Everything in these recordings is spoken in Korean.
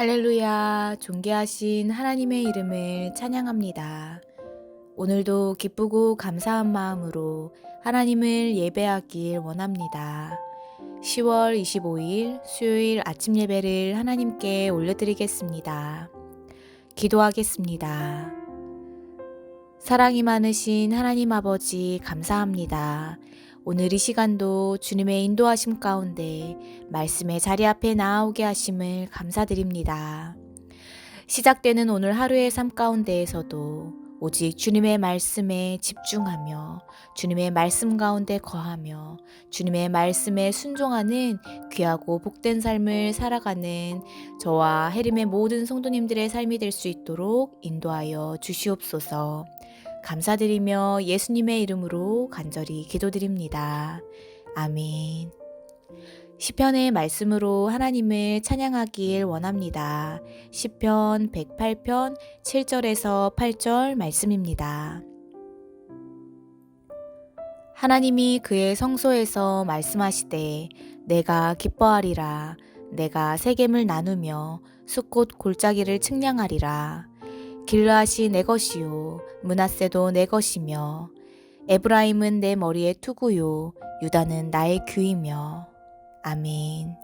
할렐루야, 존귀하신 하나님의 이름을 찬양합니다. 오늘도 기쁘고 감사한 마음으로 하나님을 예배하길 원합니다. 10월 25일 수요일 아침 예배를 하나님께 올려드리겠습니다. 기도하겠습니다. 사랑이 많으신 하나님 아버지 감사합니다. 오늘 이 시간도 주님의 인도하심 가운데 말씀의 자리 앞에 나오게 하심을 감사드립니다. 시작되는 오늘 하루의 삶 가운데에서도 오직 주님의 말씀에 집중하며 주님의 말씀 가운데 거하며 주님의 말씀에 순종하는 귀하고 복된 삶을 살아가는 저와 해림의 모든 성도님들의 삶이 될 수 있도록 인도하여 주시옵소서. 감사드리며 예수님의 이름으로 간절히 기도드립니다. 아멘. 시편의 말씀으로 하나님을 찬양하길 원합니다. 시편 108편 7절에서 8절 말씀입니다. 하나님이 그의 성소에서 말씀하시되 내가 기뻐하리라 내가 세겜을 나누며 숲꽃 골짜기를 측량하리라 길르앗이 내 것이요 문하세도 내 것이며 에브라임은 내 머리의 투구요 유다는 나의 귀이며 아멘.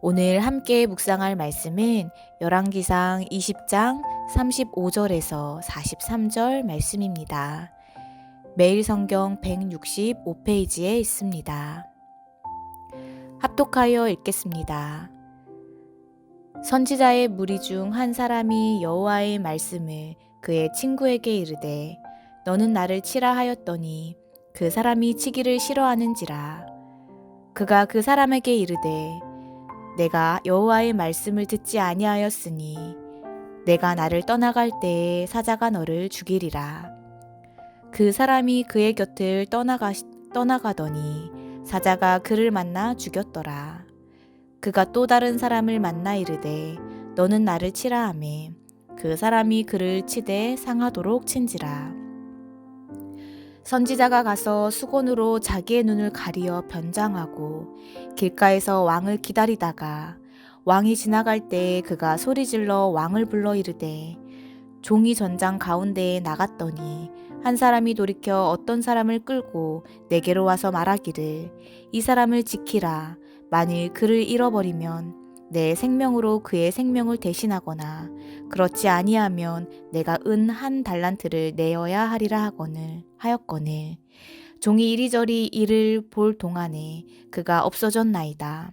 오늘 함께 묵상할 말씀은 열왕기상 20장 35절에서 43절 말씀입니다. 매일 성경 165페이지에 있습니다. 합독하여 읽겠습니다. 선지자의 무리 중 한 사람이 여호와의 말씀을 그의 친구에게 이르되 너는 나를 치라 하였더니 그 사람이 치기를 싫어하는지라. 그가 그 사람에게 이르되 내가 여호와의 말씀을 듣지 아니하였으니 내가 나를 떠나갈 때에 사자가 너를 죽이리라. 그 사람이 그의 곁을 떠나가 떠나가더니 사자가 그를 만나 죽였더라 그가 또 다른 사람을 만나 이르되 너는 나를 치라 하매. 그 사람이 그를 치되 상하도록 친지라. 선지자가 가서 수건으로 자기의 눈을 가리어 변장하고 길가에서 왕을 기다리다가 왕이 지나갈 때 그가 소리질러 왕을 불러 이르되 종이 전장 가운데에 나갔더니 한 사람이 돌이켜 어떤 사람을 끌고 내게로 와서 말하기를 이 사람을 지키라 만일 그를 잃어버리면 내 생명으로 그의 생명을 대신하거나 그렇지 아니하면 내가 은 한 달란트를 내어야 하리라 하거늘 하였거늘 종이 이리저리 이를 볼 동안에 그가 없어졌나이다.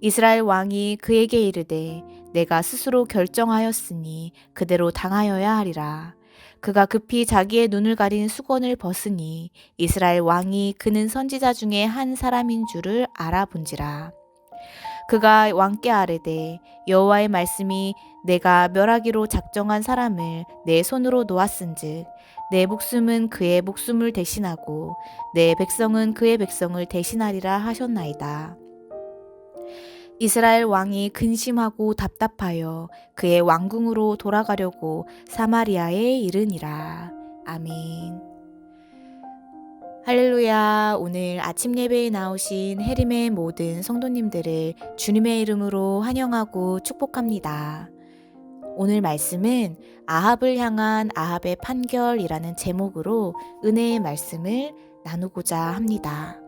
이스라엘 왕이 그에게 이르되 내가 스스로 결정하였으니 그대로 당하여야 하리라. 그가 급히 자기의 눈을 가린 수건을 벗으니 이스라엘 왕이 그는 선지자 중에 한 사람인 줄을 알아본지라. 그가 왕께 아뢰되 여호와의 말씀이 내가 멸하기로 작정한 사람을 내 손으로 놓았은즉 내 목숨은 그의 목숨을 대신하고 내 백성은 그의 백성을 대신하리라 하셨나이다. 이스라엘 왕이 근심하고 답답하여 그의 왕궁으로 돌아가려고 사마리아에 이르니라. 아멘. 할렐루야. 오늘 아침 예배에 나오신 해림의 모든 성도님들을 주님의 이름으로 환영하고 축복합니다. 오늘 말씀은 아합을 향한 아합의 판결이라는 제목으로 은혜의 말씀을 나누고자 합니다.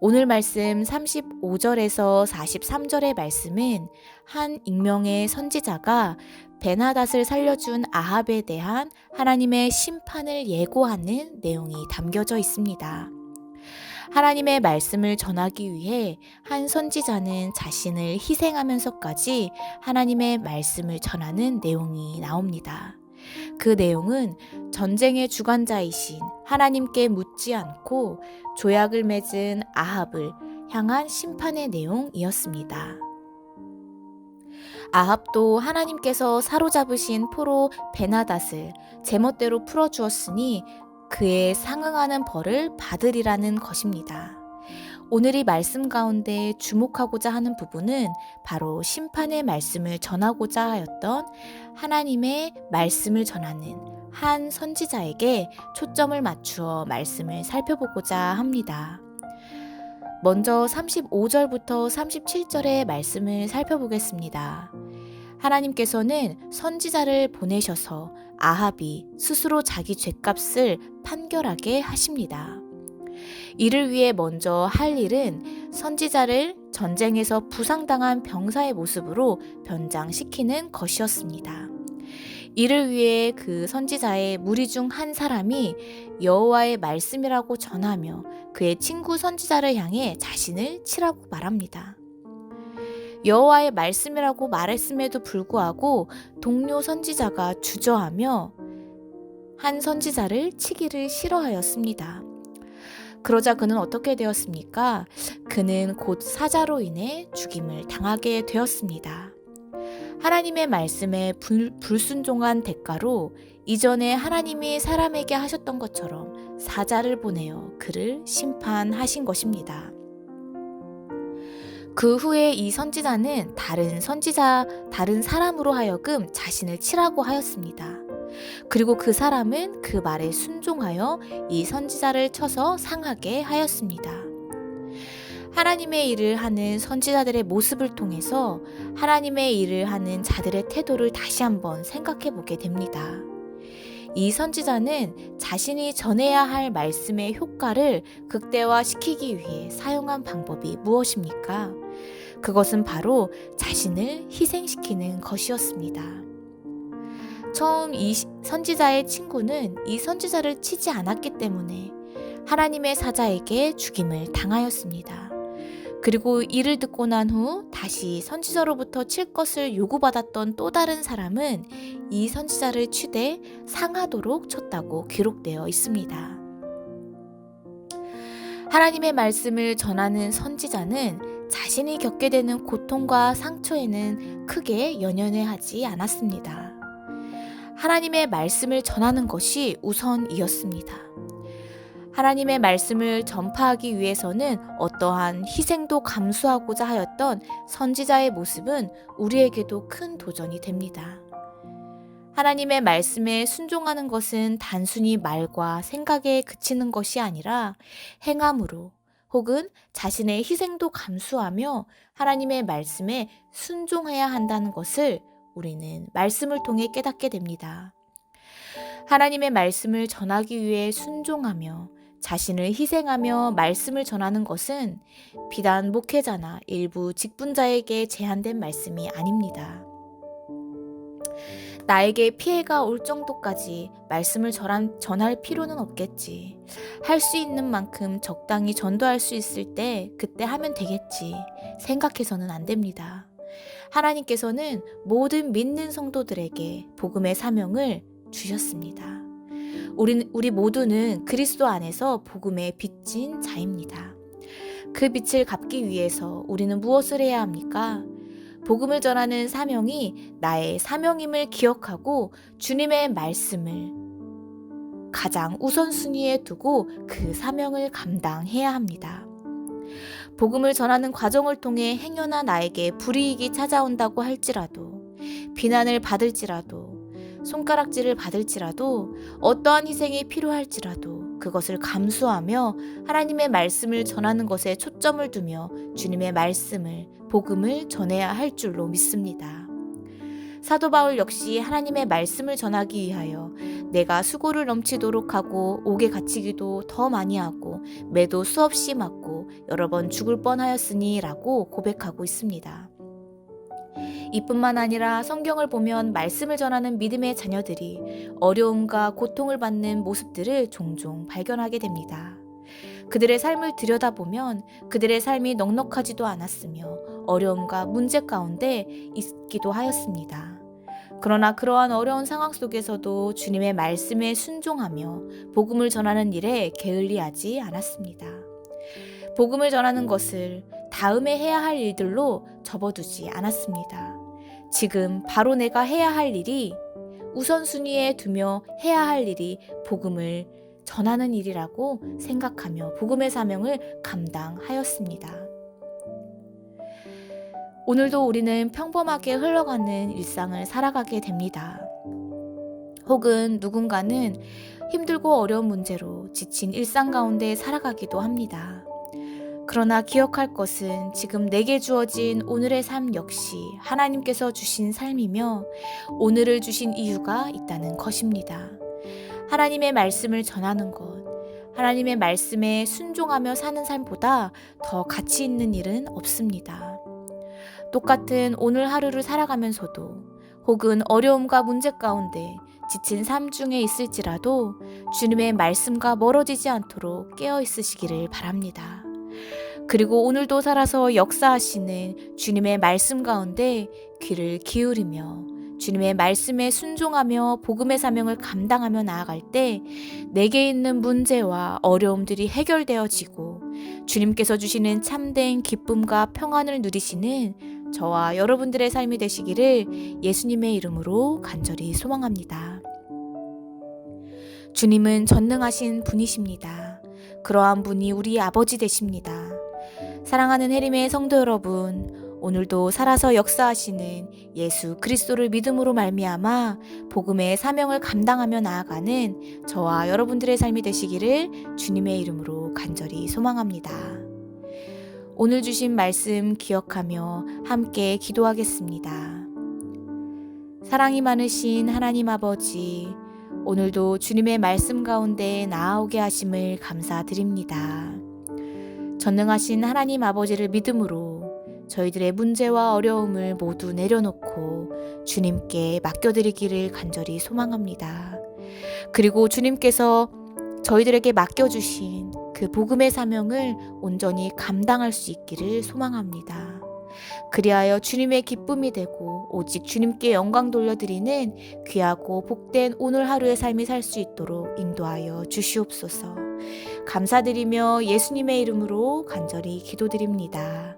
오늘 말씀 35절에서 43절의 말씀은 한 익명의 선지자가 베나닷을 살려준 아합에 대한 하나님의 심판을 예고하는 내용이 담겨져 있습니다. 하나님의 말씀을 전하기 위해 한 선지자는 자신을 희생하면서까지 하나님의 말씀을 전하는 내용이 나옵니다. 그 내용은 전쟁의 주관자이신 하나님께 묻지 않고 조약을 맺은 아합을 향한 심판의 내용이었습니다. 아합도 하나님께서 사로잡으신 포로 베나닷을 제멋대로 풀어주었으니 그에 상응하는 벌을 받으리라는 것입니다. 오늘 이 말씀 가운데 주목하고자 하는 부분은 바로 심판의 말씀을 전하고자 하였던 하나님의 말씀을 전하는 한 선지자에게 초점을 맞추어 말씀을 살펴보고자 합니다. 먼저 35절부터 37절의 말씀을 살펴보겠습니다. 하나님께서는 선지자를 보내셔서 아합이 스스로 자기 죄값을 판결하게 하십니다. 이를 위해 먼저 할 일은 선지자를 전쟁에서 부상당한 병사의 모습으로 변장시키는 것이었습니다. 이를 위해 그 선지자의 무리 중 한 사람이 여호와의 말씀이라고 전하며 그의 친구 선지자를 향해 자신을 치라고 말합니다. 여호와의 말씀이라고 말했음에도 불구하고 동료 선지자가 주저하며 한 선지자를 치기를 싫어하였습니다. 그러자 그는 어떻게 되었습니까? 그는 곧 사자로 인해 죽임을 당하게 되었습니다. 하나님의 말씀에 불, 불순종한 대가로 이전에 하나님이 사람에게 하셨던 것처럼 사자를 보내어 그를 심판하신 것입니다. 그 후에 이 선지자는 다른 선지자, 다른 사람으로 하여금 자신을 치라고 하였습니다. 그리고 그 사람은 그 말에 순종하여 이 선지자를 쳐서 상하게 하였습니다. 하나님의 일을 하는 선지자들의 모습을 통해서 하나님의 일을 하는 자들의 태도를 다시 한번 생각해 보게 됩니다. 이 선지자는 자신이 전해야 할 말씀의 효과를 극대화시키기 위해 사용한 방법이 무엇입니까? 그것은 바로 자신을 희생시키는 것이었습니다. 처음 이 선지자의 친구는 이 선지자를 치지 않았기 때문에 하나님의 사자에게 죽임을 당하였습니다. 그리고 이를 듣고 난 후 다시 선지자로부터 칠 것을 요구받았던 또 다른 사람은 이 선지자를 치되 상하도록 쳤다고 기록되어 있습니다. 하나님의 말씀을 전하는 선지자는 자신이 겪게 되는 고통과 상처에는 크게 연연해 하지 않았습니다. 하나님의 말씀을 전하는 것이 우선이었습니다. 하나님의 말씀을 전파하기 위해서는 어떠한 희생도 감수하고자 하였던 선지자의 모습은 우리에게도 큰 도전이 됩니다. 하나님의 말씀에 순종하는 것은 단순히 말과 생각에 그치는 것이 아니라 행함으로 혹은 자신의 희생도 감수하며 하나님의 말씀에 순종해야 한다는 것을 우리는 말씀을 통해 깨닫게 됩니다. 하나님의 말씀을 전하기 위해 순종하며 자신을 희생하며 말씀을 전하는 것은 비단 목회자나 일부 직분자에게 제한된 말씀이 아닙니다. 나에게 피해가 올 정도까지 말씀을 전할 필요는 없겠지. 할 수 있는 만큼 적당히 전도할 수 있을 때 그때 하면 되겠지. 생각해서는 안 됩니다. 하나님께서는 모든 믿는 성도들에게 복음의 사명을 주셨습니다. 우리, 우리 모두는 그리스도 안에서 복음의 빚진 자입니다. 그 빛을 갚기 위해서 우리는 무엇을 해야 합니까? 복음을 전하는 사명이 나의 사명임을 기억하고 주님의 말씀을 가장 우선순위에 두고 그 사명을 감당해야 합니다. 복음을 전하는 과정을 통해 행여나 나에게 불이익이 찾아온다고 할지라도 비난을 받을지라도 손가락질을 받을지라도 어떠한 희생이 필요할지라도 그것을 감수하며 하나님의 말씀을 전하는 것에 초점을 두며 주님의 말씀을 복음을 전해야 할 줄로 믿습니다. 사도 바울 역시 하나님의 말씀을 전하기 위하여 내가 수고를 넘치도록 하고 옥에 갇히기도 더 많이 하고 매도 수없이 맞고 여러 번 죽을 뻔하였으니 라고 고백하고 있습니다. 이뿐만 아니라 성경을 보면 말씀을 전하는 믿음의 자녀들이 어려움과 고통을 받는 모습들을 종종 발견하게 됩니다. 그들의 삶을 들여다보면 그들의 삶이 넉넉하지도 않았으며 어려움과 문제 가운데 있기도 하였습니다. 그러나 그러한 어려운 상황 속에서도 주님의 말씀에 순종하며 복음을 전하는 일에 게을리하지 않았습니다. 복음을 전하는 것을 다음에 해야 할 일들로 접어두지 않았습니다. 지금 바로 내가 해야 할 일이 우선순위에 두며 해야 할 일이 복음을 전하는 일이라고 생각하며 복음의 사명을 감당하였습니다. 오늘도 우리는 평범하게 흘러가는 일상을 살아가게 됩니다. 혹은 누군가는 힘들고 어려운 문제로 지친 일상 가운데 살아가기도 합니다. 그러나 기억할 것은 지금 내게 주어진 오늘의 삶 역시 하나님께서 주신 삶이며 오늘을 주신 이유가 있다는 것입니다. 하나님의 말씀을 전하는 것, 하나님의 말씀에 순종하며 사는 삶보다 더 가치 있는 일은 없습니다. 똑같은 오늘 하루를 살아가면서도 혹은 어려움과 문제 가운데 지친 삶 중에 있을지라도 주님의 말씀과 멀어지지 않도록 깨어 있으시기를 바랍니다. 그리고 오늘도 살아서 역사하시는 주님의 말씀 가운데 귀를 기울이며 주님의 말씀에 순종하며 복음의 사명을 감당하며 나아갈 때 내게 있는 문제와 어려움들이 해결되어지고 주님께서 주시는 참된 기쁨과 평안을 누리시는 저와 여러분들의 삶이 되시기를 예수님의 이름으로 간절히 소망합니다. 주님은 전능하신 분이십니다. 그러한 분이 우리 아버지 되십니다. 사랑하는 해림의 성도 여러분, 오늘도 살아서 역사하시는 예수 그리스도를 믿음으로 말미암아 복음의 사명을 감당하며 나아가는 저와 여러분들의 삶이 되시기를 주님의 이름으로 간절히 소망합니다. 오늘 주신 말씀 기억하며 함께 기도하겠습니다. 사랑이 많으신 하나님 아버지, 오늘도 주님의 말씀 가운데 나아오게 하심을 감사드립니다. 전능하신 하나님 아버지를 믿음으로 저희들의 문제와 어려움을 모두 내려놓고 주님께 맡겨드리기를 간절히 소망합니다. 그리고 주님께서 저희들에게 맡겨주신 그 복음의 사명을 온전히 감당할 수 있기를 소망합니다. 그리하여 주님의 기쁨이 되고 오직 주님께 영광 돌려드리는 귀하고 복된 오늘 하루의 삶이 살 수 있도록 인도하여 주시옵소서. 감사드리며 예수님의 이름으로 간절히 기도드립니다.